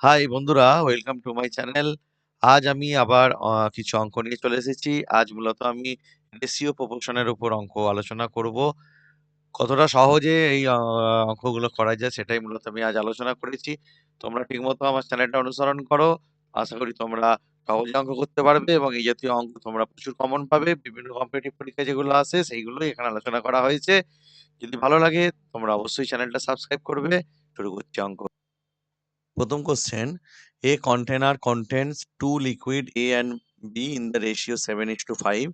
High বন্ধুরা, welcome to my channel. আজ আমি আবার অ কিছু অঙ্ক নিয়ে চলে এসেছি। আজ মূলত আমি রেশিও প্রপোরশন এর উপর অঙ্ক আলোচনা করব। কতটা সহজে এই অঙ্কগুলো করা যায় সেটাই মূলত আমি আজ আলোচনা করেছি। তোমরা ঠিকমতো আমার চ্যানেলটা অনুসরণ করো। আশা করি তোমরা সহজে অঙ্ক করতে পারবে এবং এই জাতীয় অঙ্ক তোমরা প্রচুর কমন পাবে। বিভিন্ন কম্পিটিটিভ পরীক্ষায় যেগুলো আসে সেইগুলোই এখানে আলোচনা করা হয়েছে। যদি ভালো লাগে তোমরা অবশ্যই চ্যানেলটা সাবস্ক্রাইব করবে। শুরু করছি অঙ্ক। প্রথম question A container contents two liquid A and B in the ratio seven is to five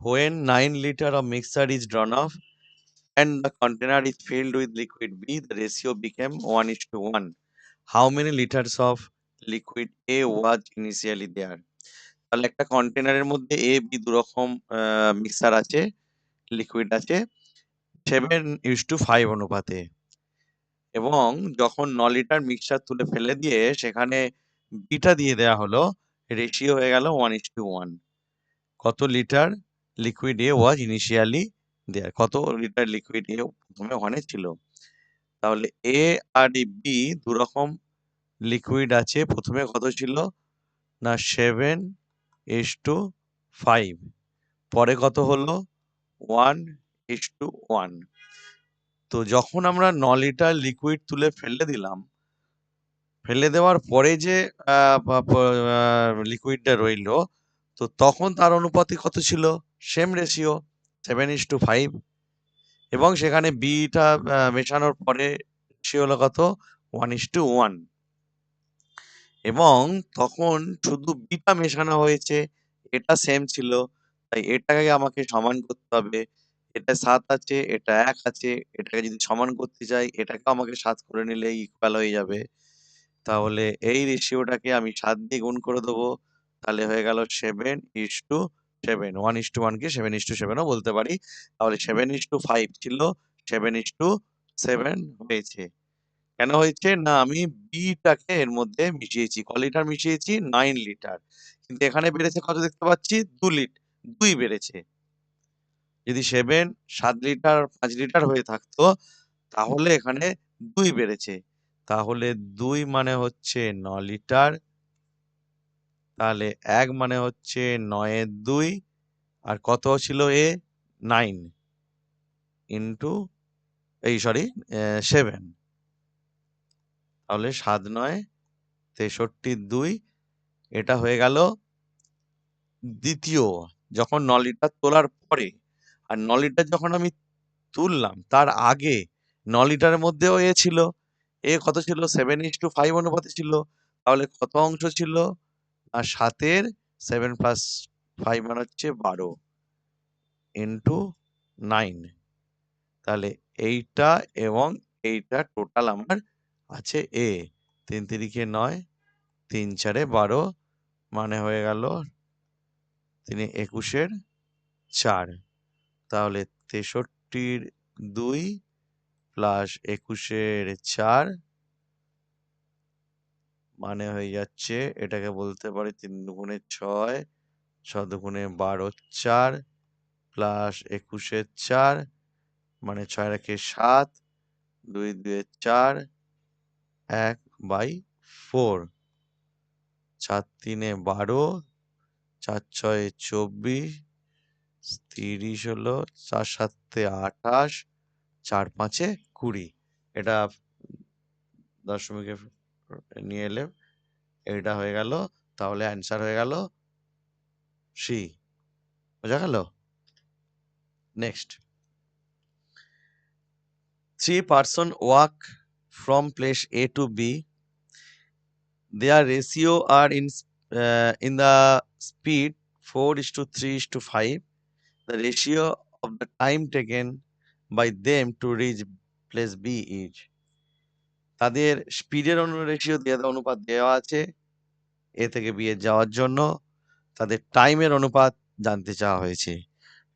when nine litre of mixture is drawn off and the container is filled with liquid B the ratio became one is to one how many litres of liquid A was initially there তাহলে একটা কন্টেনারের মধ্যে A B দুরকম mixture আছে liquid আছে seven is to five অনুপাতে। এবং যখন ন লিটার মিক্সচার তুলে ফেলে দিয়ে সেখানে বিটা দিয়ে দেয়া হলো, রেশিও হয়ে গেল 1:1 কত litre liquid A was initially there? কত লিটার লিকুইড এ প্রথমে ওখানে ছিল? তাহলে এ আর B দুরকম লিকুইড আছে। প্রথমে কত ছিল? না 7:5 পরে কত হলো? 1:1 তো যখন আমরা ন লিটার লিকুইড তুলে ফেলে দিলাম, ফেলে দেওয়ার পরে যে লিকুইডটা রইল, তো তখন তার অনুপাতে কত ছিল? সেম রেশিও 7:5 এবং সেখানে বিটা মেশানোর পরে রেশিও হলো কত? 1:1 এবং তখন শুধু বিটা মেশানো হয়েছে, এটা সেম ছিল। তাই এটাকে আমাকে সমান করতে হবে। এটা ৭ আছে, এটা ১ আছে। এটাকে যদি সমান করতে চাই, এটাকেও আমাকে ৭ করে নিলেই ইকুয়াল হয়ে যাবে। তাহলে এই রেশিওটাকে আমি ৭ দিয়ে গুণ করে দেবো। তাহলে হয়ে গেল 7:7 1:1 কে 7:7 ও বলতে পারি। তাহলে 7:5 ছিল 7:7 হয়েছে। কেন হয়েছে? না আমি বিটাকে এর মধ্যে মিশিয়েছি। ক লিটার মিশিয়েছি? 9 লিটার। কিন্তু এখানে বেড়েছে কত দেখতে পাচ্ছি? ২ লিট ২ বেড়েছে। যদি 7 ৭ লিটার পাঁচ লিটার হয়ে থাকতো, তাহলে এখানে দুই বেড়েছে। তাহলে দুই মানে হচ্ছে ৯ লিটার। তাহলে এক মানে হচ্ছে ৯ এর ২ আর কত ছিল এ নাইন ইন্টু এই সরি সেভেন তাহলে ৭-৯ ৬৩ ২ এটা হয়ে গেল দ্বিতীয় যখন ন লিটার তোলার পরে। আর ৯ লিটার যখন আমি তুললাম, তার আগে ৯ লিটারের মধ্যেও এ ছিল। এ কত ছিল? 7:5 অনুপাতে ছিল। তাহলে কত অংশ ছিল? না ৭ এর 7 প্লাস 5 মানে হচ্ছে ১২ ইন্টু নাইন তাহলে এইটা এবং এইটা টোটাল আমার আছে এ তিন তিরিকে ৯ ৩ চারে ১২ মানে হয়ে গেল ৩ ২১ এর ৪ তাহলে তেষট্টির দুই প্লাস একুশের চার মানে হয়ে যাচ্ছে, এটাকে বলতে পারি তিন দুগুণে ৬ ৬ দুগুণে ১২ ৪ প্লাস একুশের চার মানে ৬ আর একে ৭ ২ ২ এ ৪ ১/4 ৪ তিনে ১২ ৪ ছয়ে ২৪ তিরিশ হলো চার সাতে আঠাশ, চার পাঁচে কুড়ি। এটা দশমিক নিয়ে এলে এটা হয়ে গেল, তাহলে অ্যান্সার হয়ে গেল সি বোঝা গেল? Next three person walk from place A to B their ratio are in in the speed four is to three is to five The ratio of the time taken by them to reach place B is. তাদের স্পিডের অনু দেওয়া অনুপাত দেওয়া আছে। এ থেকে B A যাওয়ার জন্য তাদের টাইমের অনুপাত জানতে চাওয়া হয়েছে।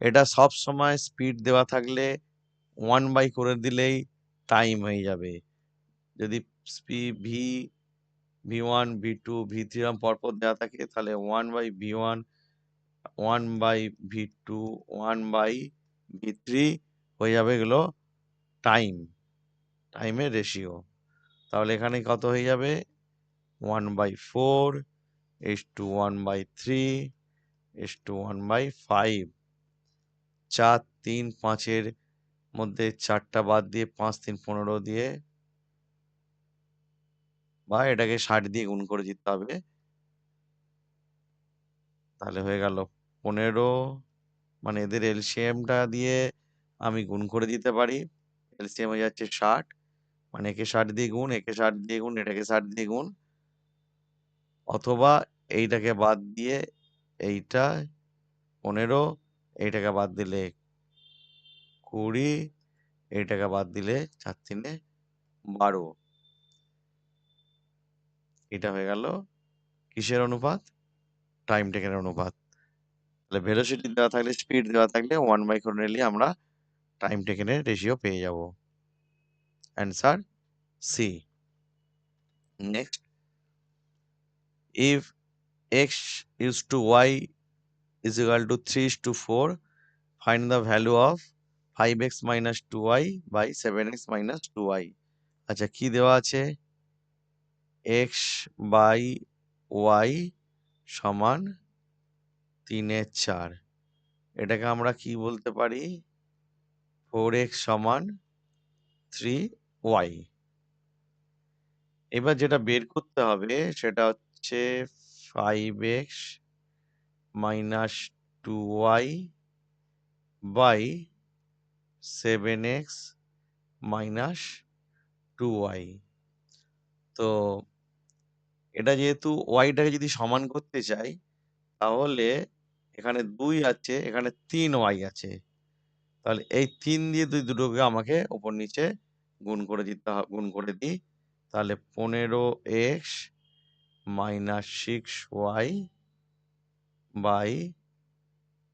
এটা সব সময় স্পিড দেওয়া থাকলে ওয়ান বাই করে দিলেই টাইম হয়ে যাবে। যদি V V one V two V three পরপর দেওয়া থাকে, তাহলে one by V one one by V two one by V three হয়ে যাবে এগুলো টাইম টাইমের রেশিও তাহলে এখানে কত হয়ে যাবে? One by four is to one by three is to one by five চার, তিন, পাঁচের মধ্যে চারটা বাদ দিয়ে পাঁচ, তিন, পনেরো দিয়ে বা এটাকে ষাট দিয়ে গুণ করে দিতে হবে। তাহলে হয়ে গেল। পনেরো মানে এদের এলসিএমটা দিয়ে আমি গুণ করে দিতে পারি। এলসিএম হয়ে যাচ্ছে ষাট মানে একে ষাট দিয়ে গুণ, একে ষাট দিয়ে গুণ, এটাকে ষাট দিয়ে গুণ। অথবা এইটাকে বাদ দিয়ে এইটা পনেরো, এইটাকে বাদ দিলে কুড়ি, এইটাকে বাদ দিলে চার তিনে বারো। এটা হয়ে গেল। কিসের অনুপাত? টাইম টেকের অনুপাত। তাহলে ভেলোসিটি দেওয়া থাকলে স্পিড দেওয়া থাকলে ওয়ান বাই করে নিলে আমরা টাইম টেকেনের রেশিও পেয়ে যাব। Answer C next if x is to y is equal to 3 is to 4 find the value of 5x minus 2y by 7x minus 2y আচ্ছা কি দেওয়া আছে? x বাই y সমান তিনের চার। এটাকে আমরা কি বলতে পারি? ফোর এক্স সমান থ্রি ওয়াই এবার যেটা বের করতে হবে সেটা হচ্ছে five X minus two Y by seven X minus two Y তো এটা যেহেতু ওয়াইটাকে যদি সমান করতে চাই, তাহলে এখানে দুই আছে, এখানে তিন ওয়াই আছে। তাহলে এই তিন দিয়ে দুই দুটোকে আমাকে ওপর নিচে গুণ করে দিতে হবে গুণ করে দিই। তাহলে পনেরো x minus six Y by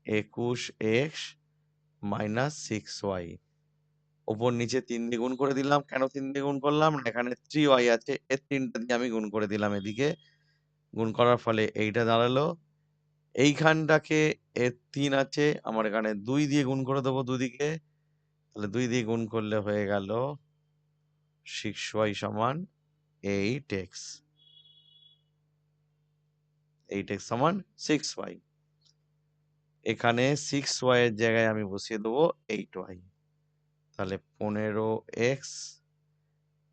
একুশ এক্স মাইনাস সিক্স ওয়াই ওপর নিচে তিন দিয়ে গুণ করে দিলাম। কেন তিন দিয়ে গুণ করলাম? না, এখানে থ্রি ওয়াই আছে, এর তিনটা দিয়ে আমি গুণ করে দিলাম এদিকে। গুণ করার ফলে এইটা দাঁড়াল। এইখানটাকে এর তিন আছে, আমার এখানে দুই দিয়ে গুণ করে দেবো দুদিকে। তাহলে দুই দিয়ে গুণ করলে হয়ে গেল সিক্স ওয়াই সমান এইট এক্স এইট এক্স সমান সিক্স ওয়াই এখানে সিক্স ওয়াই এর জায়গায় আমি বসিয়ে দেবো এইট ওয়াই তাহলে পনেরো X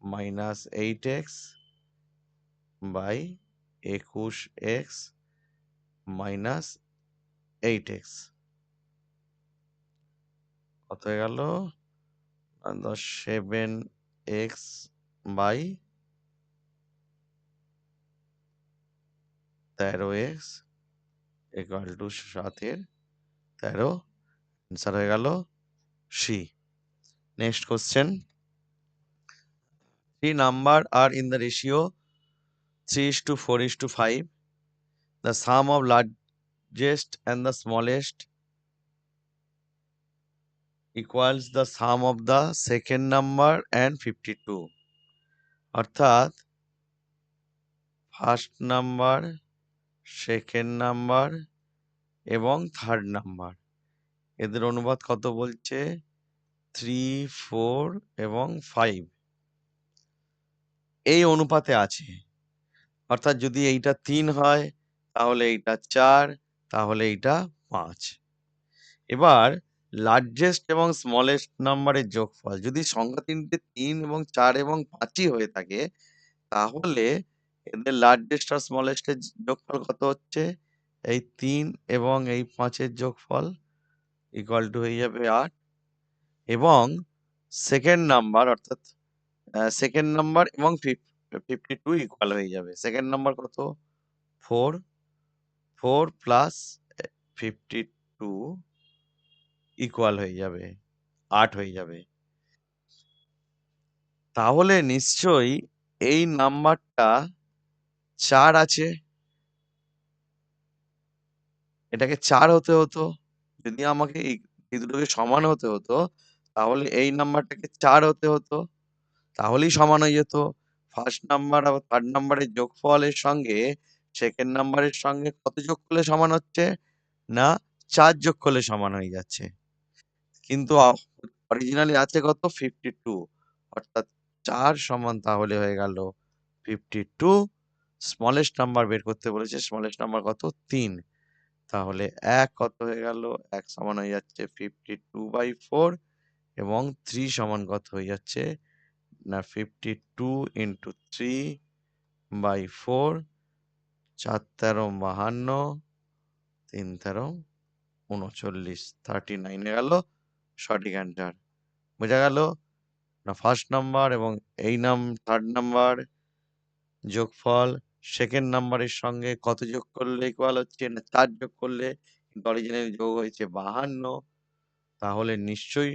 minus eight X by একুশ এক্স মাইনাস এইট এক্স। কত হয়ে গেল? সেভেন এক্স বাই তেরো এক্স ইকুয়াল টু সাতের তেরো। অ্যান্সার হয়ে গেল C. Next question three number are in the ratio three is to four is to five the sum of largest and the smallest equals the sum of the second number and fifty two অর্থাৎ first number second number এবং third number এদের অনুবাদ কত বলছে? Three four এবং five এই অনুপাতে আছে। অর্থাৎ যদি এইটা তিন হয়, তাহলে এইটা চার, তাহলে এইটা পাঁচ। এবার লার্জেস্ট এবং স্মলেস্ট নাম্বারের যোগফল, যদি সংখ্যা তিনটে তিন এবং চার এবং পাঁচই হয়ে থাকে, তাহলে এদের লার্জেস্ট আর স্মলেস্টের যোগফল কত হচ্ছে? এই তিন এবং এই পাঁচের যোগফল ইকুয়াল টু হয়ে যাবে আট। এবং সেকেন্ড নাম্বার অর্থাৎ সেকেন্ড নাম্বার এবং ফিফটি টু ইকুয়াল হয়ে যাবে। সেকেন্ড নাম্বার কত? Four four plus fifty two equal হয়ে যাবে, আট হয়ে যাবে। তাহলে নিশ্চয়ই এই নাম্বারটা চার আছে। এটাকে চার হতে হতো, যদি আমাকে এই দুটোকে সমান হতে হতো তাহলে এই নাম্বারটাকে চার হতে হতো। তাহলেই সমান হয়ে যেত। ফার্স্ট নাম্বার আর থার্ড নাম্বারের যোগফলের সঙ্গে সেকেন্ড নাম্বারের সঙ্গে কত যোগ করলে সমান হচ্ছে? না, চার যোগ করলে সমান হয়ে যাচ্ছে। কিন্তু অরিজিনালি আছে কত? ফিফটি টু অর্থাৎ চার সমান তাহলে হয়ে গেল ফিফটি টু স্মলেস্ট নাম্বার বের করতে বলেছে স্মলেস্ট নাম্বার কত? তিন। তাহলে এক কত হয়ে গেল? এক সমান হয়ে যাচ্ছে ফিফটি টু বাই ফোর এবং থ্রি সমান কত হয়ে যাচ্ছে? না fifty two into three by four চার তেরো বাহান্ন, তিন তেরো উনচল্লিশ। থার্টি নাইনে গেল, সঠিক অ্যান্সার বোঝা গেল? না ফার্স্ট নাম্বার এবং এই নাম থার্ড নাম্বার যোগফল সেকেন্ড নাম্বারের সঙ্গে কত যোগ করলে ইকুয়াল হচ্ছে? না, চার যোগ করলে অরিজিনাল যোগ হয়েছে বাহান্ন। তাহলে নিশ্চয়ই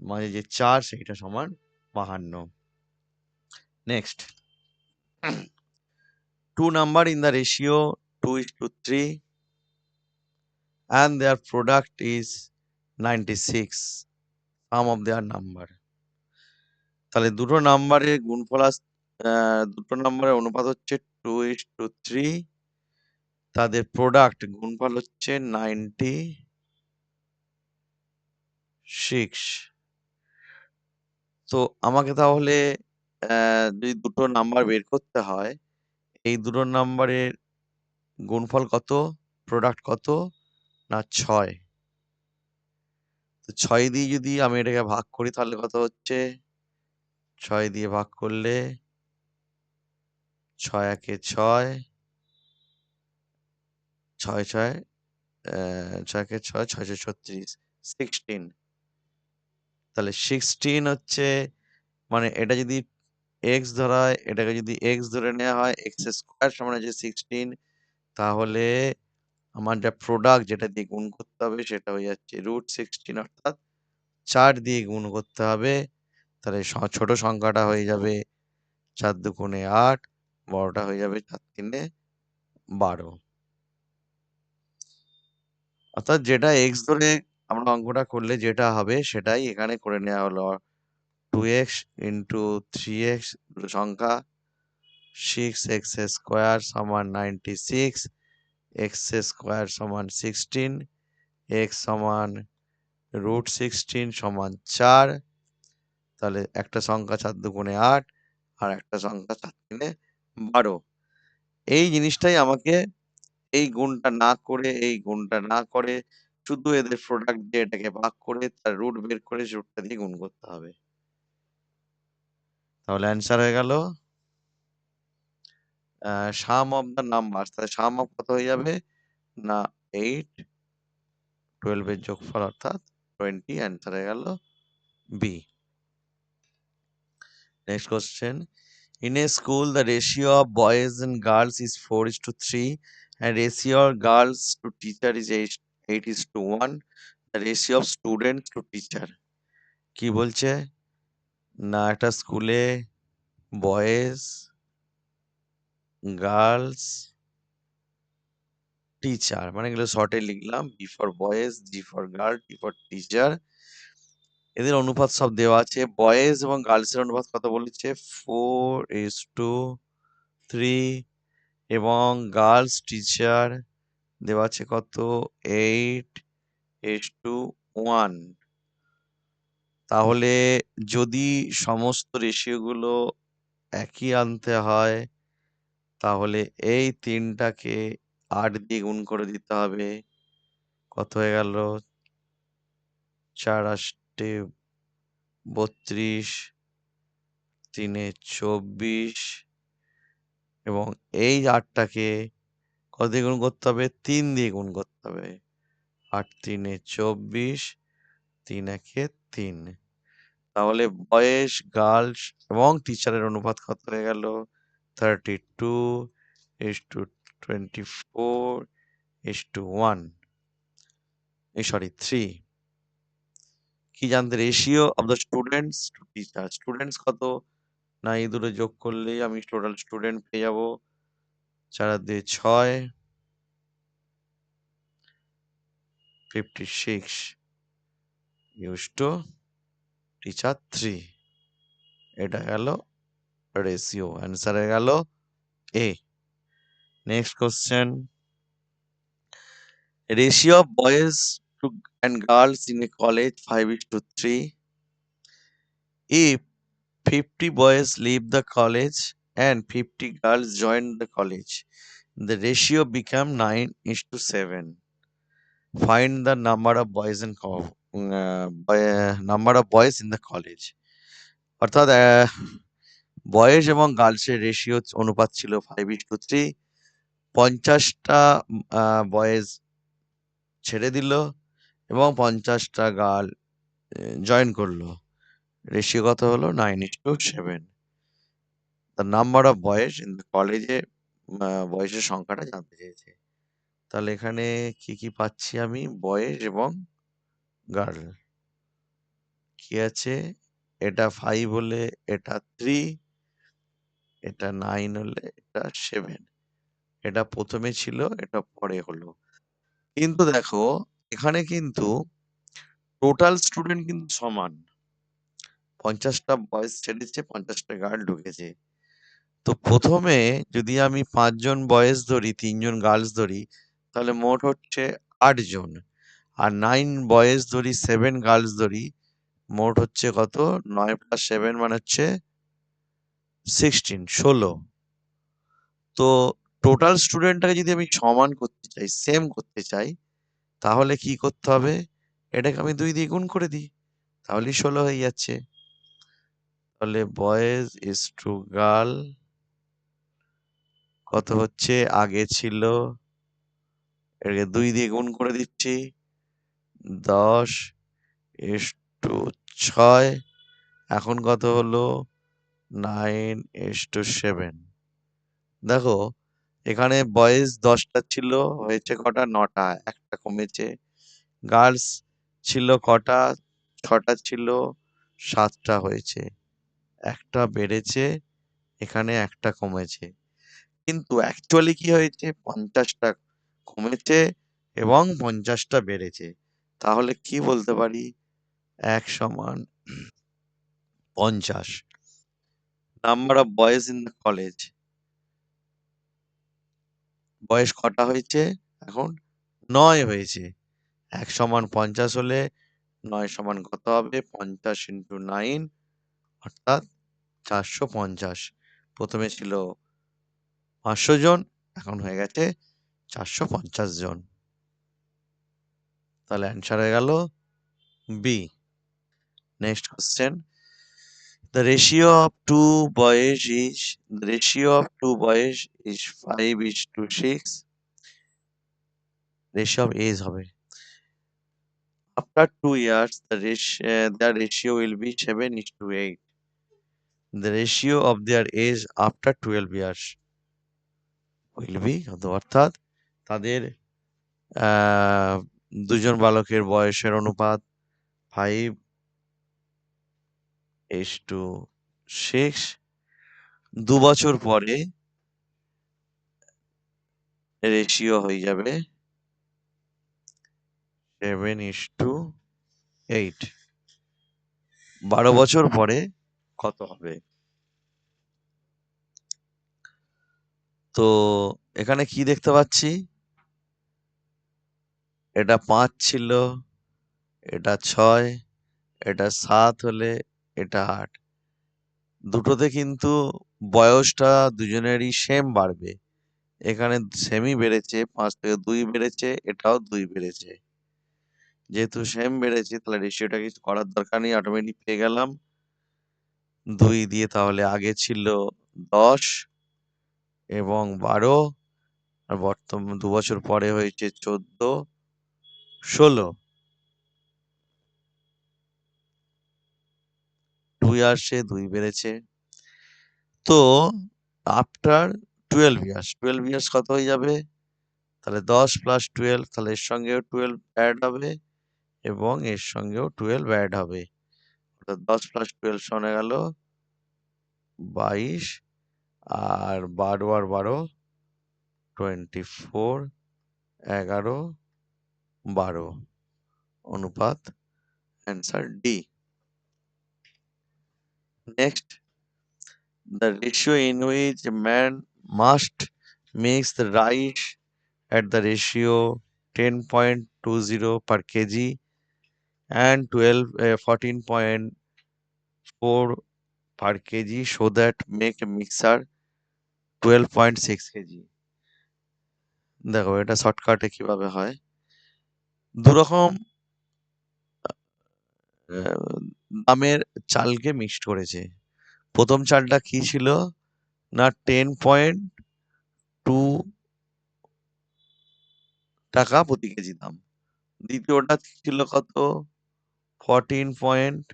মানে যে চার সেইটা সমান বাহান্ন। Next two number in the ratio 2 is to 3 and their product is 96 sum of their number. তাহলে দুটো নাম্বারের গুণফল দুটো নাম্বারের অনুপাত হচ্ছে টু ইস টু থ্রি তাদের প্রোডাক্ট গুণফল হচ্ছে নাইনটি সিক্স তো আমাকে তাহলে যদি দুটো নাম্বার বের করতে হয়, এই দুটো নাম্বারের গুণফল কত? প্রোডাক্ট কত? না ছয়? তো ছয় দিয়ে যদি আমি এটাকে ভাগ করি, তাহলে কত হচ্ছে? ছয় দিয়ে ভাগ করলে ছয় একে ছয় ছয় ছয় ছয় ছয় ছয় ছয় ছত্রিশ সিক্সটিন তাহলে সিক্সটিন হচ্ছে মানে এটা যদি এক্স ধরা হয়, এটাকে যদি এক্স ধরে নেওয়া হয় এক্স স্কোয়ার সমান হচ্ছে সিক্সটিন তাহলে আমার যা প্রোডাক্ট যেটা দিয়ে গুণ করতে হবে সেটা হয়ে যাচ্ছে রুট সিক্সটিন অর্থাৎ চার দিয়ে গুণ করতে হবে, তাহলে ছোট সংখ্যাটা হয়ে যাবে চার দুগুণে আট, বড়টা হয়ে যাবে চার তিনে বারো। অর্থাৎ যেটা এক্স ধরে আমরা অঙ্কটা করলে যেটা হবে সেটাই এখানে করে নেওয়া হলো। Two X into three X সংখ্যা সিক্স এক্স স্কোয়ার সমান নাইনটি সিক্স এক্স স্কোয়ার সমান সিক্সটিন এক্স সমান রুট সিক্সটিন সমান চার, তাহলে একটা সংখ্যা চার দুগুণে আট আর একটা সংখ্যা চার তিনে বারো। এই জিনিসটাই আমাকে এই গুণটা না করে, এই গুণটা না করে শুধু এদের প্রোডাক্ট দিয়ে এটাকে ভাগ করে তার রুট বের করে রুটটা দিয়ে গুণ করতে হবে। তাহলে অ্যান্সার হয়ে গেল। সাম অফ দ্য নাম্বার তাহলে সাম অফ কত হয়ে যাবে? না এইট টুয়েলভ এর যোগফল অর্থাৎ টোয়েন্টি অ্যান্সার হয়ে গেল B next question In a school, the ratio of boys and girls is 4 is to 3, and ratio of girls to teacher is 8, 8 is to 1. The ratio of students to teacher. কি বলছে না একটা স্কুলে boys girls teacher মানে এগুলো শর্টে লিখলাম B for boys G for girl T for teacher এদের অনুপাত সব দেওয়া আছে বয়েজ এবং গার্লসের অনুপাত কত বলেছে ফোর ইস টু থ্রি এবং গার্লস টিচার দেওয়া আছে কত? এইট এস টু ওয়ান তাহলে যদি সমস্ত রেশিওগুলো একই আনতে হয়, তাহলে এই তিনটাকে আট দিয়ে গুণ করে দিতে হবে। কত হয়ে গেল? চার আষ্টে বত্রিশ, তিনে চব্বিশ এবং এই আটটাকে কত দিয়ে গুণ করতে হবে? তিন দিয়ে গুণ করতে হবে। আট তিনে চব্বিশ, তিন একে তিন। তাহলে বয়েস, গার্লস এবং টিচারের অনুপাত কত হয়ে গেল? Thirty two, is to twenty four, is to one. Sorry, three. কি জানতে ratio of the students to teacher students কত? না, এই দুটো যোগ করলেই আমি টোটাল স্টুডেন্ট পেয়ে যাব। চার দুই ছয় fifty six is to teacher three এটা গেল রেশিও অ্যান্সার হয়ে গেল A next question ratio of boys to and girls in a college five is to three if 50 boys leave the college and 50 girls joined the college. The ratio became 9 is to 7. Find the number of boys in co- uh, boy- number of boys in the college. অর্থাৎ আহ, boys এবং গার্লসের ratio অনুপাত ছিল five is to three পঞ্চাশটা boys ছেড়ে দিল এবং পঞ্চাশটা গার্ল জয়েন করল রেশিও কত হলো nine is to seven the number of boys in কলেজে বয়সের সংখ্যাটা জানতে চেয়েছে। তাহলে এখানে কি কি পাচ্ছি আমি? বয়েজ এবং গার্ল কি আছে? এটা ফাইভ হলে এটা থ্রি এটা নাইন হলে এটা সেভেন এটা প্রথমে ছিল, এটা পরে হলো। কিন্তু দেখো, এখানে কিন্তু টোটাল স্টুডেন্ট কিন্তু সমান। পঞ্চাশটা বয়েজ ছেড়েছে, পঞ্চাশটা গার্ল ঢুকেছে। তো প্রথমে যদি আমি পাঁচজন বয়েজ ধরি, তিনজন গার্লস ধরি, তাহলে মোট হচ্ছে আটজন। আর নাইন বয়েজ ধরি, সেভেন গার্লস ধরি, মোট হচ্ছে কত? নয় প্লাস সেভেন মানে হচ্ছে সিক্সটিন, ষোলো। তো টোটাল স্টুডেন্টটাকে যদি আমি সমান করতে চাই সেম করতে চাই, তাহলে কি করতে হবে? এটাকে আমি দুই দিয়ে গুণ করে দিই, তাহলেই ষোলো হয়ে যাচ্ছে। তাহলে বয়েজ ইস টু গার্ল কত হচ্ছে? আগে ছিল এটাকে দুই দিয়ে গুণ করে দিচ্ছি। দশ এস টু ছয়। এখন কত হলো? Nine is to seven. দেখো, এখানে বয়েজ দশটা ছিল, হয়েছে কটা? নটা। একটা কমেছে। গার্লস ছিল কটা? ছটা ছিল, সাতটা হয়েছে। একটা বেড়েছে, এখানে একটা কমেছে। কিন্তু অ্যাকচুয়ালি কি হয়েছে? পঞ্চাশটা কমেছে এবং পঞ্চাশটা বেড়েছে। তাহলে কি বলতে পারি? এক সমান পঞ্চাশ। Number of boys in the college বয়স কটা হয়েছে? এখন নয় হয়েছে। এক সমান পঞ্চাশ হলে নয় সমান কত হবে? পঞ্চাশ ইন্টু নাইন অর্থাৎ চারশো পঞ্চাশ। প্রথমে ছিল পাঁচশো জন এখন হয়ে গেছে চারশো পঞ্চাশ জন। তাহলে অ্যান্সার হয়ে গেল B next question the ratio of two boys is the ratio of two boys is five is to six ratio of age হবে। After two years the ratio, uh, the ratio will be 7 is to 8 the ratio of their age after 12 years. Will be অর্থাৎ তাদের দুজন বালকের বয়সের অনুপাত five is two six দু বছর পরে রেশিও হয়ে যাবে সেভেন ইস টু এইট বারো বছর পরে কত হবে? তো এখানে কি দেখতে পাচ্ছি? এটা পাঁচ ছিল, এটা ছয়, এটা সাত হলে এটা আট। দুটোতে কিন্তু বয়সটা দুজনেরই সেম বাড়বে। এখানে সেমই বেড়েছে, পাঁচ থেকে দুই বেড়েছে, এটাও দুই বেড়েছে। যেহেতু সেম বেড়েছে, তাহলে রেশিওটা কিছু করার দরকার নেই অটোমেটিক পেয়ে গেলাম। দুই দিয়ে তাহলে আগে ছিল দশ এবং বারো, আর বর্তমান দু বছর পরে হয়েছে চোদ্দ, ষোলো। দুই আসছে, দুই বেড়েছে। তো after twelve years twelve years কত হয়ে যাবে? তাহলে দশ প্লাস টুয়েলভ তাহলে এর সঙ্গেও টুয়েলভ অ্যাড হবে এবং এর সঙ্গেও টুয়েলভ অ্যাড হবে। অর্থাৎ দশ প্লাস টুয়েলভ শোনা গেল বাইশ আর বারো আর বারো টোয়েন্টি ফোর এগারো বারো অনুপাত answer D next the ratio in which a man must makes the rice at the ratio 10.20 per kg and 12 uh, 14.4 per kg so that make a mixer twelve point six kg দেখো, এটা শর্টকাটে কীভাবে হয়? দুরকম দামের চালকে mixed করেছে। প্রথম চালটা কি ছিল? না টেন পয়েন্ট টু টাকা প্রতি কেজি দাম। দ্বিতীয়টা ছিল কত? ফরটিন পয়েন্ট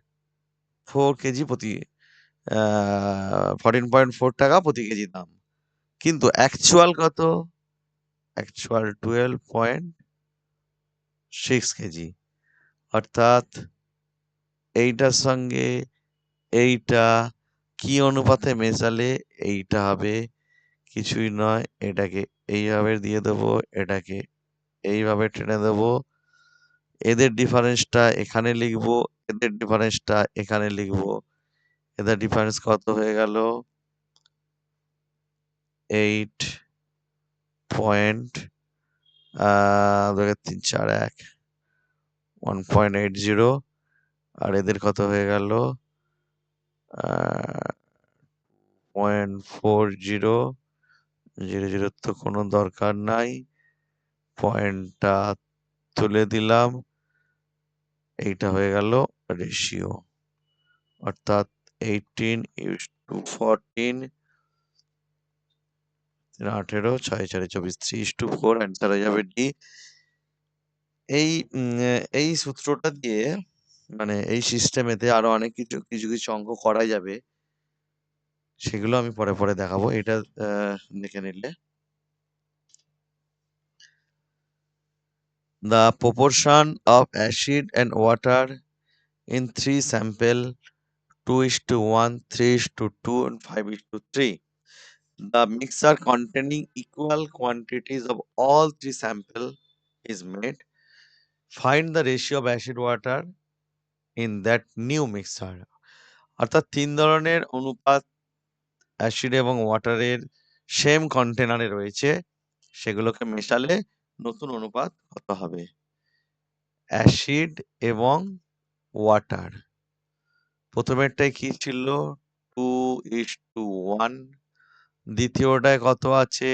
ফোর কেজি প্রতি ফরটিন পয়েন্ট ফোর টাকা প্রতি কেজি দাম। কিন্তু অ্যাকচুয়াল কত? Actual twelve point six kg অর্থাৎ এইটার সঙ্গে এইটা কি অনুপাতে মেশালে এইটা হবে? কিছুই নয়, এটাকে এইভাবে দিয়ে দেবো, এটাকে এইভাবে টেনে দেবো। এদের ডিফারেন্সটা এখানে লিখব, এদের ডিফারেন্সটা এখানে লিখব। এদের ডিফারেন্স কত হয়ে গেল? এইট পয়েন্ট তিন, চার, এক ওয়ান পয়েন্ট এইট জিরো আর এদের কত হয়ে গেল? পয়েন্ট ফোর জিরো জিরো জিরোর তো কোনো দরকার নাই। পয়েন্টটা তুলে দিলাম। এইটা হয়ে গেল রেশিও অর্থাৎ এইটিন ইউস টু ফোরটিন আঠেরো, ছয়, চারে চব্বিশ three is to, four answer হয়ে যাবে ডি এই এই সূত্রটা দিয়ে মানে এই সিস্টেমেতে আরও অনেক কিছু কিছু কিছু অঙ্ক করা যাবে। সেগুলো আমি পরে পরে দেখাবো। এটা দেখে নিলে। The proportion of acid and water in three sample 2 is to 1 3 is to 2 and 5 is to 3 the mixture containing equal quantities of all three sample is made find the ratio of acid water in that new mixture অর্থাৎ তিন ধরনের অনুপাত acid এবং ওয়াটারের same কন্টেনারে রয়েছে সেগুলোকে মেশালে নতুন অনুপাত কত হবে অ্যাসিড এবং ওয়াটার প্রথমেরটায় কি ছিল টু ইস টু ওয়ান দ্বিতীয়টায় কত আছে?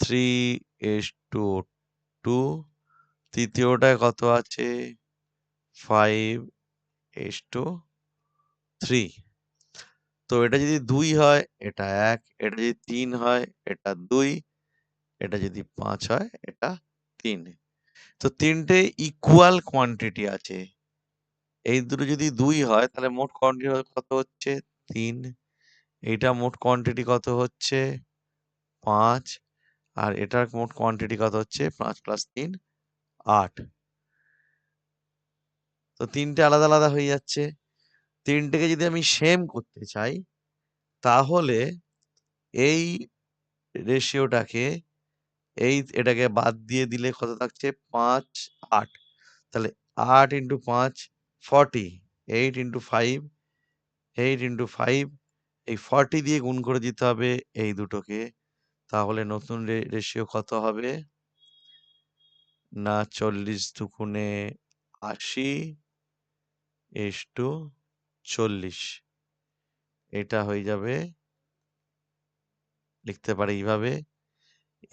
থ্রি এস টু টু তৃতীয়টায় কত আছে? ফাইভ এস টু থ্রি তো এটা যদি দুই হয়, এটা এক, এটা যদি তিন হয়, এটা দুই, এটা যদি পাঁচ হয়, এটা তিন। তো তিনটে ইকুয়াল কোয়ান্টিটি আছে। এই দুটো যদি দুই হয়, তাহলে মোট কোয়ান্টিটি কত হচ্ছে? তিন। এইটা মোট কোয়ান্টিটি কত হচ্ছে? পাঁচ। আর এটার মোট কোয়ান্টিটি কত হচ্ছে? পাঁচ প্লাস তিন, আট। তো তিনটে আলাদা আলাদা হয়ে যাচ্ছে। তিনটেকে যদি আমি সেম করতে চাই, তাহলে এই রেশিওটাকে এই এটাকে বাদ দিয়ে দিলে কত থাকছে? পাঁচ, আট। তাহলে আট ইন্টু পাঁচ forty eight into five eight into five এই ফর্টি দিয়ে গুণ করে দিতে হবে এই দুটোকে। তাহলে নতুন রেশিও কত হবে? না, চল্লিশ দুগুণে আশি এস টু চল্লিশ। এটা হয়ে যাবে, লিখতে পারি এইভাবে।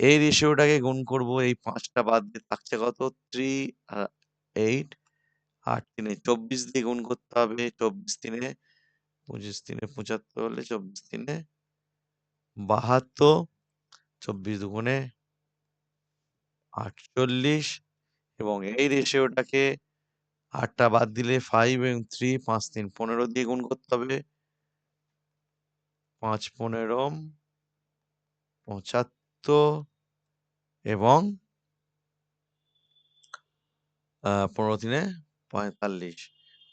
এই রেশিওটাকে গুণ করব, এই পাঁচটা বাদ দিয়ে থাকছে কত? থ্রি এইট আট, তিনে। চব্বিশ দিয়ে গুণ করতে হবে, চব্বিশ তিনে। পঁচিশ তিনে পঁচাত্তর হলে চব্বিশ তিনে বাহাত্তর, চব্বিশ দুগুণে আটচল্লিশ এবং এই রেশিওটাকে আটটা বাদ দিলে ফাইভ এবং থ্রি পাঁচ, তিন, পনেরো দিয়ে গুণ করতে হবে। পাঁচ, পনেরো, পঁচাত্তর এবং পনেরো তিনে পঁয়তাল্লিশ।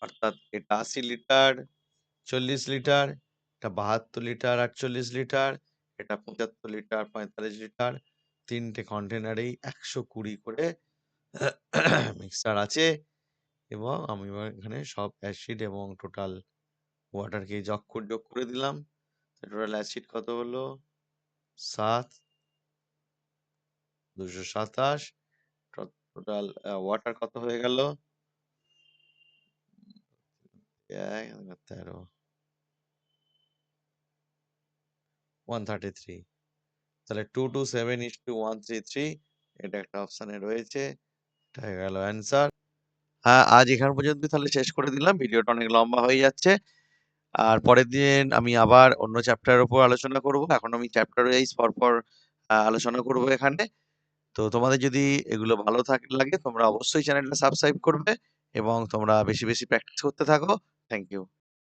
অর্থাৎ এটা আশি লিটার চল্লিশ লিটার, এটা বাহাত্তর লিটার, আটচল্লিশ লিটার, এটা পঁচাত্তর লিটার, পঁয়তাল্লিশ লিটার, তিনটে কন্টেনারেই একশো কুড়ি করে মিক্সার আছে এবং আমি এখানে সব অ্যাসিড এবং টোটাল ওয়াটারকে যোগ করে যোগ করে দিলাম। টোটাল অ্যাসিড কত হলো? সাত, দুশো সাতাশ টোটাল ওয়াটার কত হয়ে গেল? এক তেরো 133 তাহলে 227:133 এটা একটা অপশনে রয়েছে। এটা গেল অ্যান্সার। হ্যাঁ, আজ এখান পর্যন্তই তাহলে শেষ করে দিলাম। ভিডিওটা অনেক লম্বা হয়ে যাচ্ছে। আর পরের দিন আমি আবার অন্য চ্যাপ্টারের উপর আলোচনা করব। এখন আমি চ্যাপ্টার ওয়াইজ পরপর আলোচনা করব এখানে। তো তোমাদের যদি এগুলো ভালো থাক লাগে তোমরা অবশ্যই চ্যানেলটা সাবস্ক্রাইব করবে এবং তোমরা বেশি, বেশি প্র্যাকটিস করতে থাকো। Thank you.